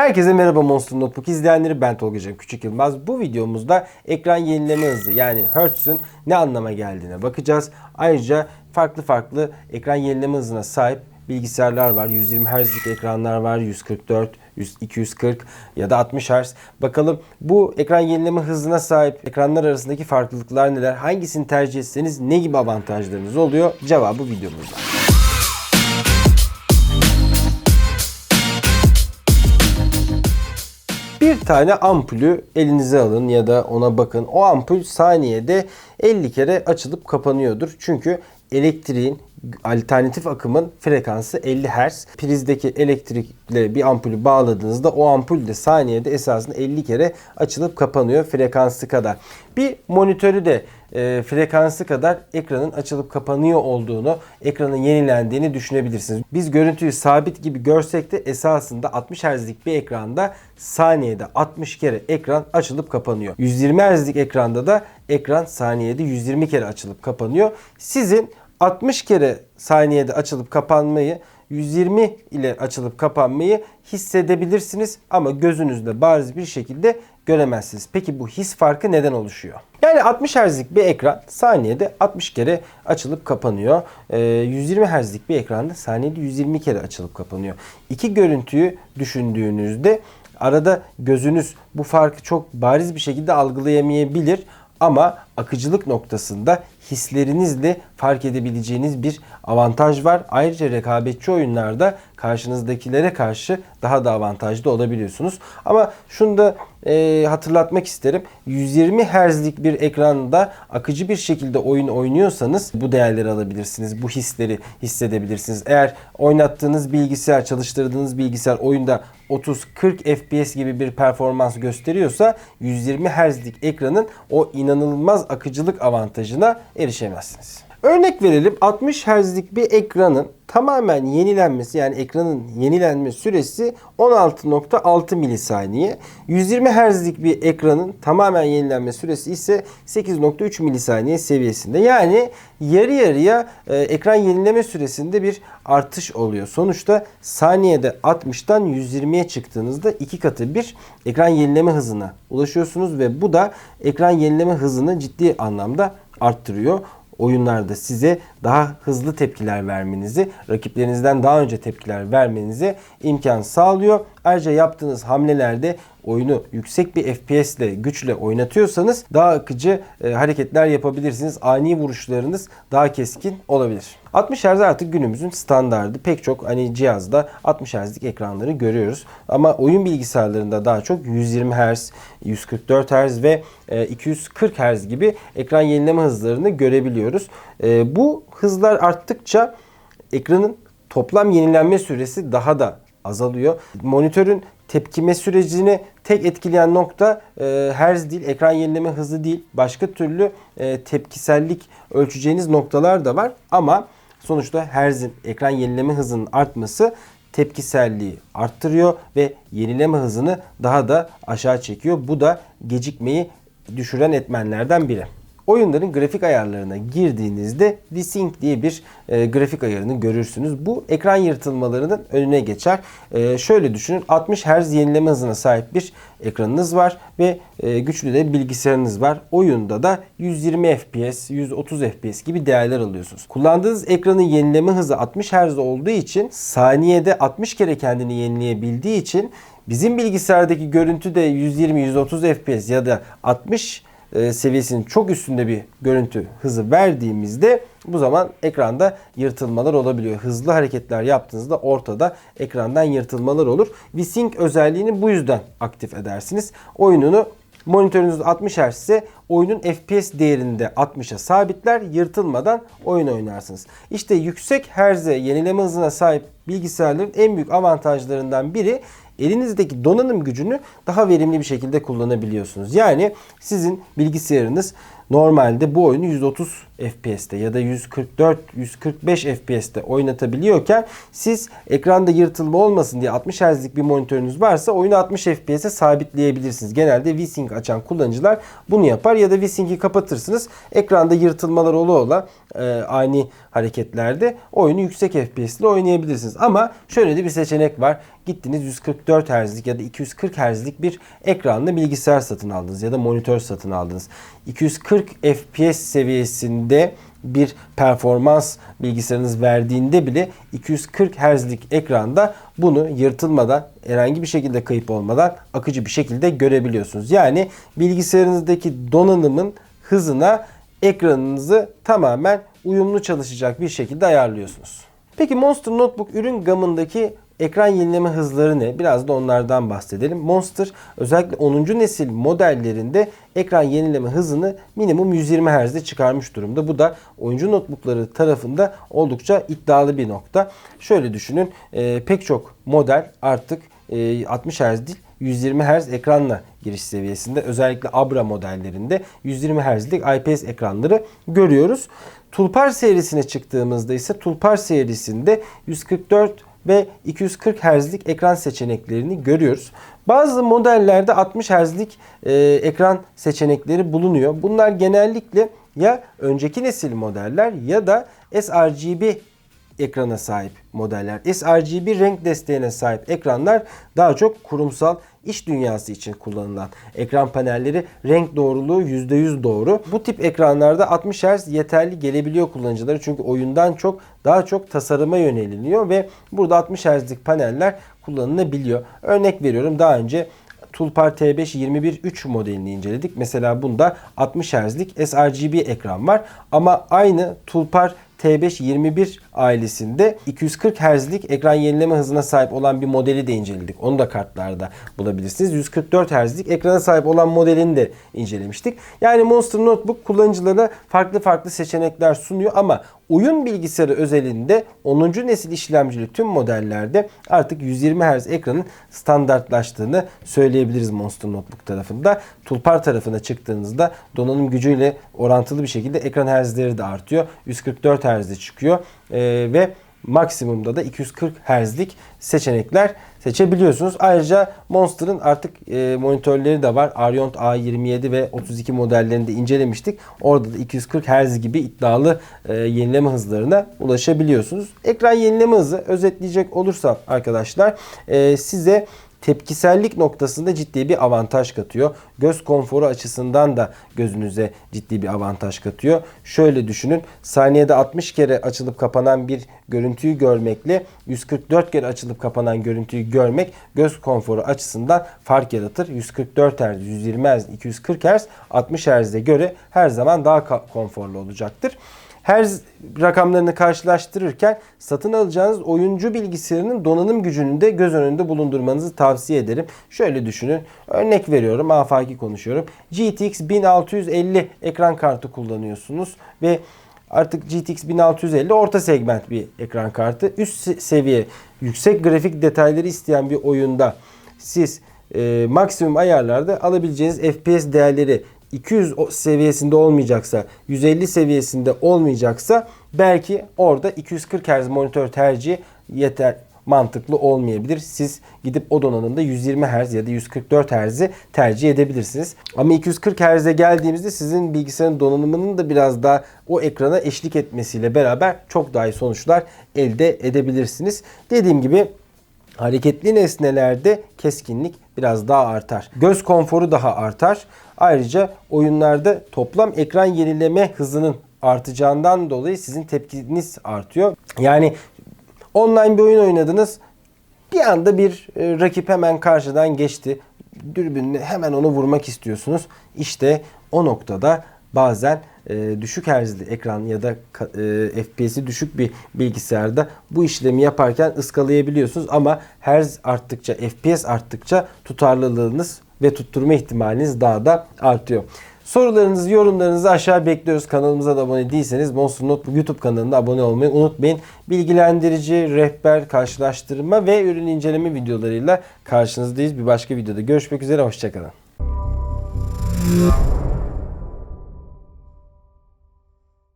Herkese merhaba Monster Notebook izleyenleri ben Tolga Can Küçük Yılmaz. Bu videomuzda ekran yenileme hızı yani Hertz'ün ne anlama geldiğine bakacağız. Ayrıca farklı farklı ekran yenileme hızına sahip bilgisayarlar var. 120 Hz'lik ekranlar var. 144, 100, 240 ya da 60 Hz. Bakalım bu ekran yenileme hızına sahip ekranlar arasındaki farklılıklar neler? Hangisini tercih etseniz ne gibi avantajlarınız oluyor? Cevabı videomuzda. Bir tane ampulü elinize alın ya da ona bakın. O ampul saniyede 50 kere açılıp kapanıyordur. Çünkü elektriğin alternatif akımın frekansı 50 Hz. Prizdeki elektrikle bir ampulü bağladığınızda o ampul de saniyede esasında 50 kere açılıp kapanıyor frekansı kadar. Bir monitörü de e, frekansı kadar ekranın açılıp kapanıyor olduğunu, ekranın yenilendiğini düşünebilirsiniz. Biz görüntüyü sabit gibi görsek de esasında 60 Hz'lik bir ekranda saniyede 60 kere ekran açılıp kapanıyor. 120 Hz'lik ekranda da ekran saniyede 120 kere açılıp kapanıyor. Sizin 60 kere saniyede açılıp kapanmayı 120 ile açılıp kapanmayı hissedebilirsiniz ama gözünüzde bariz bir şekilde göremezsiniz. Peki bu his farkı neden oluşuyor? Yani 60 Hz'lik bir ekran saniyede 60 kere açılıp kapanıyor. Ee, 120 Hz'lik bir ekranda saniyede 120 kere açılıp kapanıyor. İki görüntüyü düşündüğünüzde arada gözünüz bu farkı çok bariz bir şekilde algılayamayabilir. Ama akıcılık noktasında hislerinizle fark edebileceğiniz bir avantaj var. Ayrıca rekabetçi oyunlarda karşınızdakilere karşı daha da avantajlı olabiliyorsunuz. Ama şunu da e, hatırlatmak isterim. 120 Hz'lik bir ekranda akıcı bir şekilde oyun oynuyorsanız bu değerleri alabilirsiniz. Bu hisleri hissedebilirsiniz. Eğer oynattığınız bilgisayar, çalıştırdığınız bilgisayar oyunda 30-40 FPS gibi bir performans gösteriyorsa 120 Hz'lik ekranın o inanılmaz akıcılık avantajına erişemezsiniz. Örnek verelim 60 Hz'lik bir ekranın tamamen yenilenmesi yani ekranın yenilenme süresi 16.6 milisaniye. 120 Hz'lik bir ekranın tamamen yenilenme süresi ise 8.3 milisaniye seviyesinde. Yani yarı yarıya e, ekran yenileme süresinde bir artış oluyor. Sonuçta saniyede 60'tan 120'ye çıktığınızda iki katı bir ekran yenileme hızına ulaşıyorsunuz ve bu da ekran yenileme hızını ciddi anlamda arttırıyor oyunlarda size daha hızlı tepkiler vermenizi, rakiplerinizden daha önce tepkiler vermenizi imkan sağlıyor. Ayrıca yaptığınız hamlelerde oyunu yüksek bir FPS ile güçle oynatıyorsanız daha akıcı e, hareketler yapabilirsiniz. Ani vuruşlarınız daha keskin olabilir. 60 Hz artık günümüzün standardı. Pek çok hani cihazda 60 Hz'lik ekranları görüyoruz. Ama oyun bilgisayarlarında daha çok 120 Hz, 144 Hz ve e, 240 Hz gibi ekran yenileme hızlarını görebiliyoruz. E, bu hızlar arttıkça ekranın toplam yenilenme süresi daha da azalıyor. Monitörün tepkime sürecini tek etkileyen nokta e, herz değil, ekran yenileme hızı değil. Başka türlü e, tepkisellik ölçeceğiniz noktalar da var. Ama sonuçta herzin, ekran yenileme hızının artması tepkiselliği arttırıyor ve yenileme hızını daha da aşağı çekiyor. Bu da gecikmeyi düşüren etmenlerden biri oyunların grafik ayarlarına girdiğinizde Desync diye bir e, grafik ayarını görürsünüz. Bu ekran yırtılmalarının önüne geçer. E, şöyle düşünün 60 Hz yenileme hızına sahip bir ekranınız var ve e, güçlü de bilgisayarınız var. Oyunda da 120 FPS, 130 FPS gibi değerler alıyorsunuz. Kullandığınız ekranın yenileme hızı 60 Hz olduğu için saniyede 60 kere kendini yenileyebildiği için bizim bilgisayardaki görüntü de 120-130 FPS ya da 60 e, seviyesinin çok üstünde bir görüntü hızı verdiğimizde bu zaman ekranda yırtılmalar olabiliyor. Hızlı hareketler yaptığınızda ortada ekrandan yırtılmalar olur. VSync özelliğini bu yüzden aktif edersiniz. Oyununu monitörünüz 60 Hz ise oyunun FPS değerini de 60'a sabitler yırtılmadan oyun oynarsınız. İşte yüksek herze yenileme hızına sahip bilgisayarların en büyük avantajlarından biri elinizdeki donanım gücünü daha verimli bir şekilde kullanabiliyorsunuz. Yani sizin bilgisayarınız normalde bu oyunu 130 FPS'te ya da 144 145 FPS'te oynatabiliyorken siz ekranda yırtılma olmasın diye 60 Hz'lik bir monitörünüz varsa oyunu 60 FPS'e sabitleyebilirsiniz. Genelde VSync açan kullanıcılar bunu yapar ya da VSync'i kapatırsınız. Ekranda yırtılmalar ola ola e, ani hareketlerde oyunu yüksek FPS ile oynayabilirsiniz. Ama şöyle de bir seçenek var. Gittiniz 144 Hz'lik ya da 240 Hz'lik bir ekranlı bilgisayar satın aldınız ya da monitör satın aldınız. 240 FPS seviyesinde bir performans bilgisayarınız verdiğinde bile 240 Hz'lik ekranda bunu yırtılmadan herhangi bir şekilde kayıp olmadan akıcı bir şekilde görebiliyorsunuz. Yani bilgisayarınızdaki donanımın hızına ekranınızı tamamen uyumlu çalışacak bir şekilde ayarlıyorsunuz. Peki Monster Notebook ürün gamındaki ekran yenileme hızları ne? Biraz da onlardan bahsedelim. Monster özellikle 10. nesil modellerinde ekran yenileme hızını minimum 120 Hz'de çıkarmış durumda. Bu da oyuncu notebookları tarafında oldukça iddialı bir nokta. Şöyle düşünün e, pek çok model artık e, 60 Hz değil 120 Hz ekranla giriş seviyesinde özellikle Abra modellerinde 120 Hz'lik IPS ekranları görüyoruz. Tulpar serisine çıktığımızda ise Tulpar serisinde 144 ve 240 Hz'lik ekran seçeneklerini görüyoruz. Bazı modellerde 60 Hz'lik e, ekran seçenekleri bulunuyor. Bunlar genellikle ya önceki nesil modeller ya da sRGB ekrana sahip modeller. sRGB renk desteğine sahip ekranlar daha çok kurumsal iş dünyası için kullanılan ekran panelleri renk doğruluğu %100 doğru. Bu tip ekranlarda 60 Hz yeterli gelebiliyor kullanıcılara çünkü oyundan çok daha çok tasarıma yöneliniyor ve burada 60 Hz'lik paneller kullanılabiliyor. Örnek veriyorum daha önce Tulpar T5 21.3 modelini inceledik. Mesela bunda 60 Hz'lik sRGB ekran var ama aynı Tulpar T5 21 ailesinde 240 Hz'lik ekran yenileme hızına sahip olan bir modeli de inceledik. Onu da kartlarda bulabilirsiniz. 144 Hz'lik ekrana sahip olan modelini de incelemiştik. Yani Monster Notebook kullanıcılara farklı farklı seçenekler sunuyor ama oyun bilgisayarı özelinde 10. nesil işlemcili tüm modellerde artık 120 Hz ekranın standartlaştığını söyleyebiliriz Monster Notebook tarafında. Tulpar tarafına çıktığınızda donanım gücüyle orantılı bir şekilde ekran Hz'leri de artıyor. 144 Hz'de çıkıyor ve maksimumda da 240 Hz'lik seçenekler seçebiliyorsunuz. Ayrıca Monster'ın artık e, monitörleri de var. Arion A27 ve 32 modellerini de incelemiştik. Orada da 240 Hz gibi iddialı e, yenileme hızlarına ulaşabiliyorsunuz. Ekran yenileme hızı özetleyecek olursam arkadaşlar e, size tepkisellik noktasında ciddi bir avantaj katıyor. Göz konforu açısından da gözünüze ciddi bir avantaj katıyor. Şöyle düşünün. Saniyede 60 kere açılıp kapanan bir görüntüyü görmekle 144 kere açılıp kapanan görüntüyü görmek göz konforu açısından fark yaratır. 144 Hz, 120 Hz, 240 Hz 60 Hz'e göre her zaman daha konforlu olacaktır her rakamlarını karşılaştırırken satın alacağınız oyuncu bilgisayarının donanım gücünü de göz önünde bulundurmanızı tavsiye ederim. Şöyle düşünün. Örnek veriyorum. Afaki konuşuyorum. GTX 1650 ekran kartı kullanıyorsunuz ve artık GTX 1650 orta segment bir ekran kartı. Üst seviye yüksek grafik detayları isteyen bir oyunda siz e, maksimum ayarlarda alabileceğiniz FPS değerleri 200 seviyesinde olmayacaksa, 150 seviyesinde olmayacaksa belki orada 240 Hz monitör tercihi yeter mantıklı olmayabilir. Siz gidip o donanımda 120 Hz ya da 144 Hz'i tercih edebilirsiniz. Ama 240 Hz'e geldiğimizde sizin bilgisayarın donanımının da biraz daha o ekrana eşlik etmesiyle beraber çok daha iyi sonuçlar elde edebilirsiniz. Dediğim gibi hareketli nesnelerde keskinlik biraz daha artar. Göz konforu daha artar. Ayrıca oyunlarda toplam ekran yenileme hızının artacağından dolayı sizin tepkiniz artıyor. Yani online bir oyun oynadınız. Bir anda bir e, rakip hemen karşıdan geçti. Dürbünle hemen onu vurmak istiyorsunuz. İşte o noktada bazen e, düşük herzli ekran ya da e, FPS'i düşük bir bilgisayarda bu işlemi yaparken ıskalayabiliyorsunuz ama herz arttıkça, FPS arttıkça tutarlılığınız ve tutturma ihtimaliniz daha da artıyor. Sorularınızı, yorumlarınızı aşağı bekliyoruz. Kanalımıza da abone değilseniz Monster Notebook YouTube kanalına abone olmayı unutmayın. Bilgilendirici, rehber, karşılaştırma ve ürün inceleme videolarıyla karşınızdayız. Bir başka videoda görüşmek üzere. Hoşçakalın.